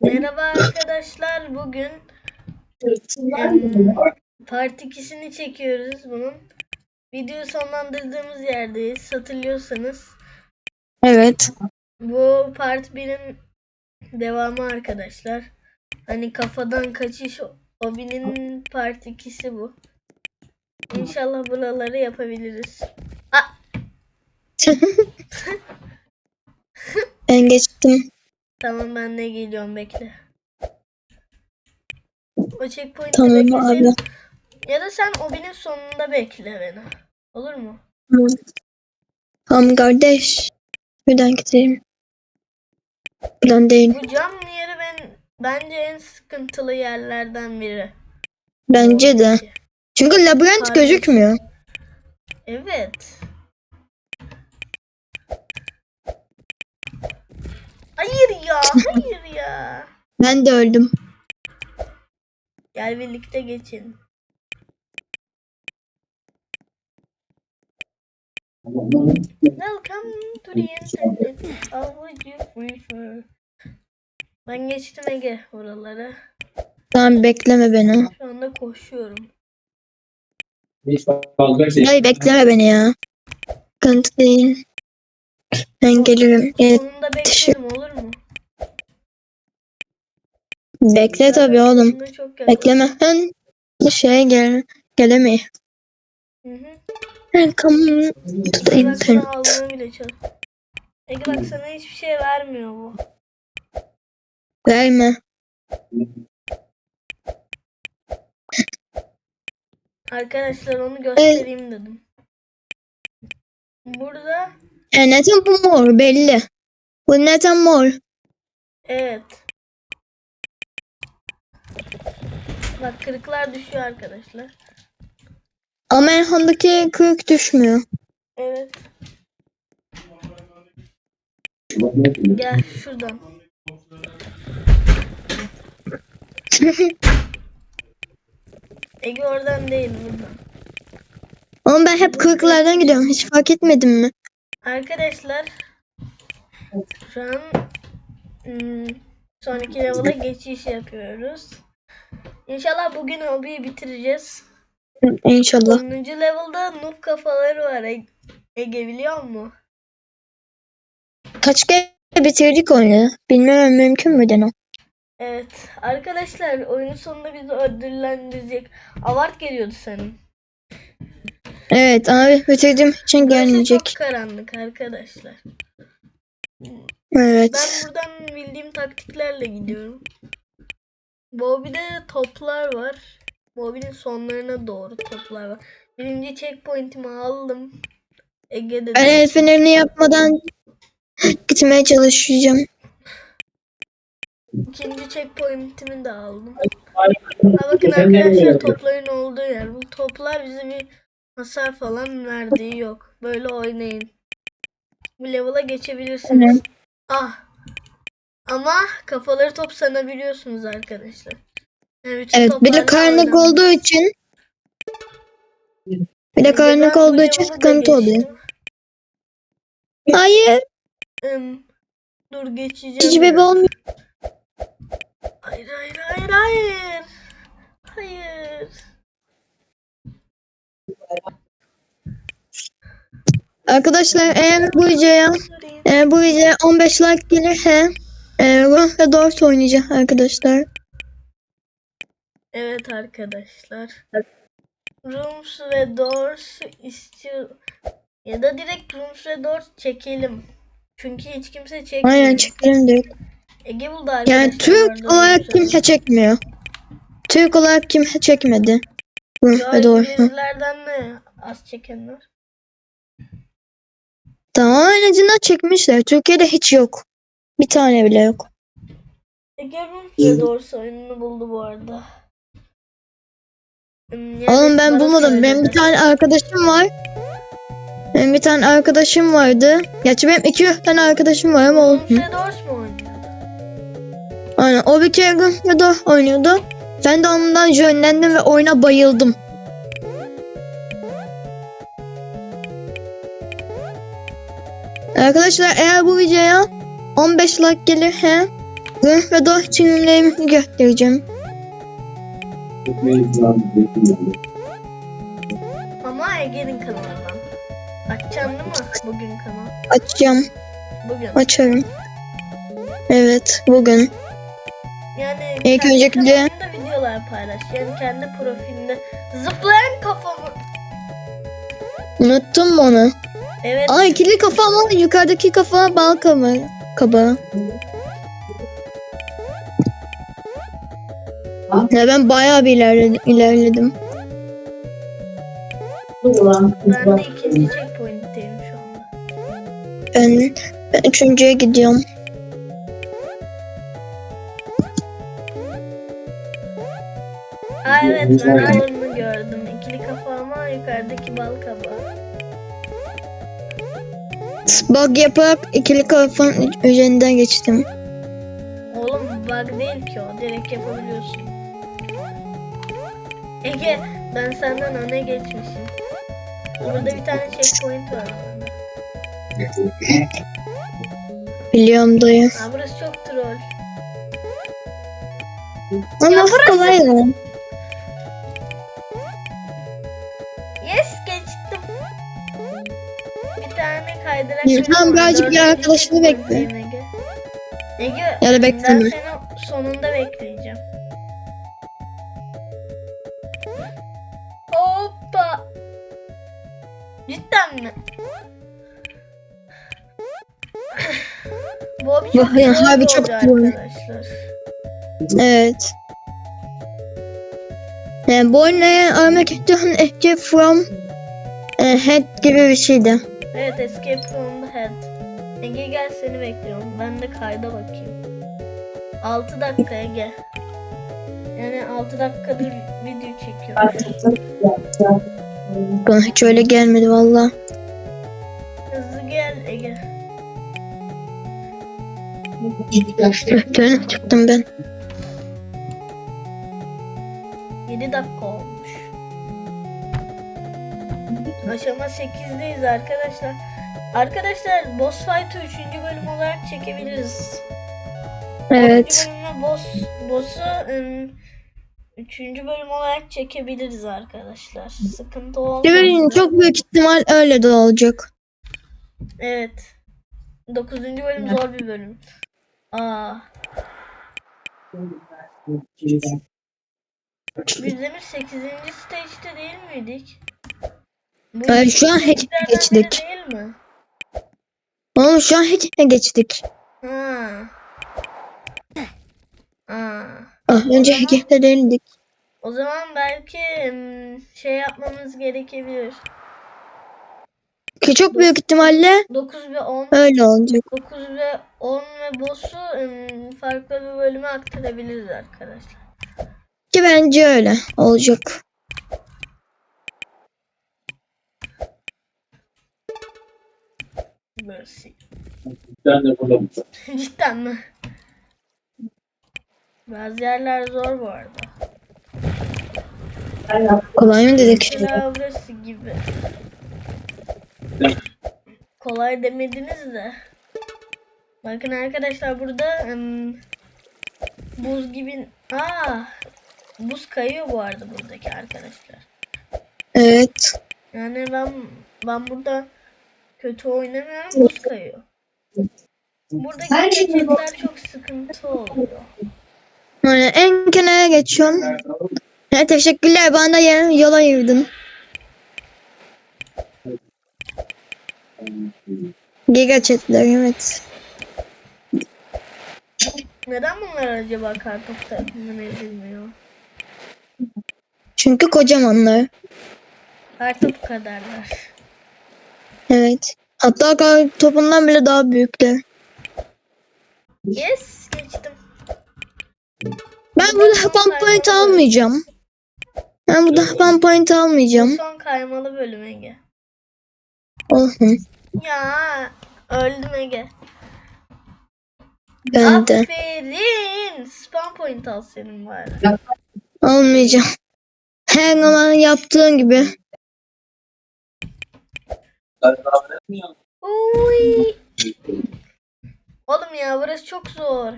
Merhaba arkadaşlar. Bugün em, part 2'sini çekiyoruz bunun. Videoyu sonlandırdığımız yerdeyiz. Hatırlıyorsanız. Evet. Bu part 1'in devamı arkadaşlar. Hani kafadan kaçış Obi'nin part 2'si bu. İnşallah buraları yapabiliriz. Ben geçtim. Tamam ben de geliyorum bekle. O checkpoint'te Tamam abi. Ya da sen Obi'nin sonunda bekle beni. Olur mu? Tamam kardeş. Buradan gidelim. Buradan değil. Bu cam yeri ben bence en sıkıntılı yerlerden biri. Bence de. Çünkü labirent Kardeş. gözükmüyor. Evet. Hayır ya, hayır ya. Ben de öldüm. Gel birlikte geçin. Welcome to the internet. How would you prefer? Ben geçtim Ege buralara. Tamam bekleme beni. Şu anda koşuyorum. Şey. Hayır bekleme beni ya. Sıkıntı değil. Ben gelirim. Evet, Sonunda beklerim olur mu? Bekle tabii oğlum. Bekleme. Ben şeye gel gelemeyi. Hı hı. Ben bak sana internet. Ege bak sana hiçbir şey vermiyor bu. Verme. Arkadaşlar onu göstereyim dedim. Burada E neden bu mor belli. Bu neden mor? evet. Bak kırıklar düşüyor arkadaşlar. Ama Erhan'daki kırık düşmüyor. Evet. Gel şuradan. Ege oradan değil buradan. Ama ben hep kırıklardan gidiyorum. Hiç fark etmedin mi? Arkadaşlar şu an hmm, sonraki level'a geçiş yapıyoruz. İnşallah bugün hobiyi bitireceğiz. İnşallah. 10. level'da noob kafaları var E- Ege biliyor musun? Kaç kere bitirdik oyunu? Bilmem mümkün mü Deno? Evet. Arkadaşlar oyunun sonunda bizi ödüllendirecek. Avart geliyordu senin. Evet abi bitirdim için gelmeyecek. çok karanlık arkadaşlar. Evet. Ben buradan bildiğim taktiklerle gidiyorum. Bobby'de toplar var. Bobby'nin sonlarına doğru toplar var. Birinci checkpoint'imi aldım. Ege'de Ben de. el fenerini yapmadan gitmeye çalışacağım. İkinci checkpoint'imi de aldım. Ha bakın arkadaşlar topların olduğu yer. Bu toplar bize bir hasar falan verdiği yok. Böyle oynayın. Bu level'a geçebilirsiniz. Ah. Ama kafaları top sanabiliyorsunuz arkadaşlar. Yani bütün Evet bir de toplarla oynanmıyor. olduğu için bir de Ben karanlık bu olduğu için level'ı da sıkıntı oluyor. geçtim. Hayır. Im, dur geçeceğim. Hiç bebe olmuyor. Hayır hayır hayır hayır. Hayır. Arkadaşlar eğer bu videoya Sorry. eğer bu videoya 15 like gelirse e, Run ve Dort oynayacağım arkadaşlar. Evet arkadaşlar. Rooms ve Doors istiyor. Ya da direkt Rooms ve Doors çekelim. Çünkü hiç kimse çekmiyor. Aynen çekelim diyor. Ege buldu arkadaşlar. Yani Türk olarak kimse çekmiyor. Türk olarak kimse çekmedi. Yo, ve Dort. İngilizlerden de az çekenler. Tamam en azından çekmişler. Türkiye'de hiç yok. Bir tane bile yok. Ege ve Doors oyununu buldu bu arada. Hmm, yani Oğlum ben bulmadım. Benim bir tane arkadaşım var. Benim bir tane arkadaşım vardı. Gerçi benim iki tane arkadaşım var ama ve Doors mu oynuyor? Aynen. O bir kere ya da oynuyordu. Ben de ondan jönlendim ve oyuna bayıldım. Arkadaşlar eğer bu videoya 15 like gelirse ve doğa çimlerimi göstereceğim. Ama Ege'nin kanalından. Açacaksın değil mi bugün kanal? Açacağım. Bugün. Açarım. Evet bugün. Yani İlk öncelikle- videolar paylaş. Yani kendi profilinde. Zıplayan kafamı. Unuttum mu onu? Evet. Aa ikili kafa ama yukarıdaki kafa bal kabağı. Kabağı. Ya ben bayağı bir ilerledim. ilerledim. Ben de ikinci checkpoint'teyim şu anda. Ben, ben üçüncüye gidiyorum. Aa evet ben de Bug yaparak ikili kafanın üzerinden geçtim. Oğlum bug değil ki o. Direkt yapabiliyorsun. Ege ben senden öne geçmişim. Burada bir tane checkpoint var. Biliyorum dayı. Aa burası çok troll. Ama kolay ya. Var. birazcık bir arkadaşını checkpoint'teyim bekle. Ege. Ege Ya da ben bekleme. seni sonunda bekleyeceğim. Hoppa. Cidden mi? Bu abi çok Bu- ya, zor harbi bir çok arkadaşlar. Evet. Yani bu oyunu örnek ediyorum Escape from e, Head gibi bir şeydi. Evet Escape from the Head. Ege gel seni bekliyorum. Ben de kayda bakayım. 6 dakika Ege. Yani 6 dakikadır video çekiyorum. Bana hiç öyle gelmedi valla. Hızlı gel Ege. Dön çıktım ben. 7 dakika olmuş. Aşama 8'deyiz arkadaşlar. Arkadaşlar boss fight'ı 3. bölüm olarak çekebiliriz. Evet. 3. bölümde boss boss'u 3. bölüm olarak çekebiliriz arkadaşlar. Sıkıntı olmaz. Çok büyük ihtimal öyle de olacak. Evet. 9. bölüm zor bir bölüm. Aa, biz demiş 8. stage'de değil miydik? Bu Hayır, şu an hiç stage'lerden geçtik. Değil mi? Oğlum şu an hiç geçtik. Ha. Aa. Ah, önce Hege'de değildik. O zaman belki şey yapmamız gerekebilir. Ki çok büyük ihtimalle 9 ve 10 öyle olacak. 9 ve 10 ve boss'u farklı bir bölüme aktarabiliriz arkadaşlar. Ki bence öyle olacak. Burası. Ben de burada. Cidden mi? Bazı yerler zor bu arada. Kolay mı dedik şimdi? Burası gibi. Kolay demediniz de. Bakın arkadaşlar burada ım, buz gibi... Aa, buz kayıyor bu arada buradaki arkadaşlar. Evet. Yani ben ben burada kötü oynamıyorum buz kayıyor. Buradaki geçitler çok sıkıntı oluyor. Yani en kenara geçiyorum. Ha, teşekkürler bana yer, yol ayırdın. Giga chatler evet. Neden bunlar acaba kartopu tarafından edilmiyor? Çünkü kocamanlar. Kartopu kadarlar. Evet. Hatta kar topundan bile daha büyükler. Yes geçtim. Ben burada spam point almayacağım. Ben burada spam point almayacağım. son kaymalı bölüm Ege. Olsun. Ya öldüm Ege. Ben de. Aferin. Spam point al senin var. Almayacağım. Her zaman yaptığın gibi. Uy. Oğlum ya burası çok zor.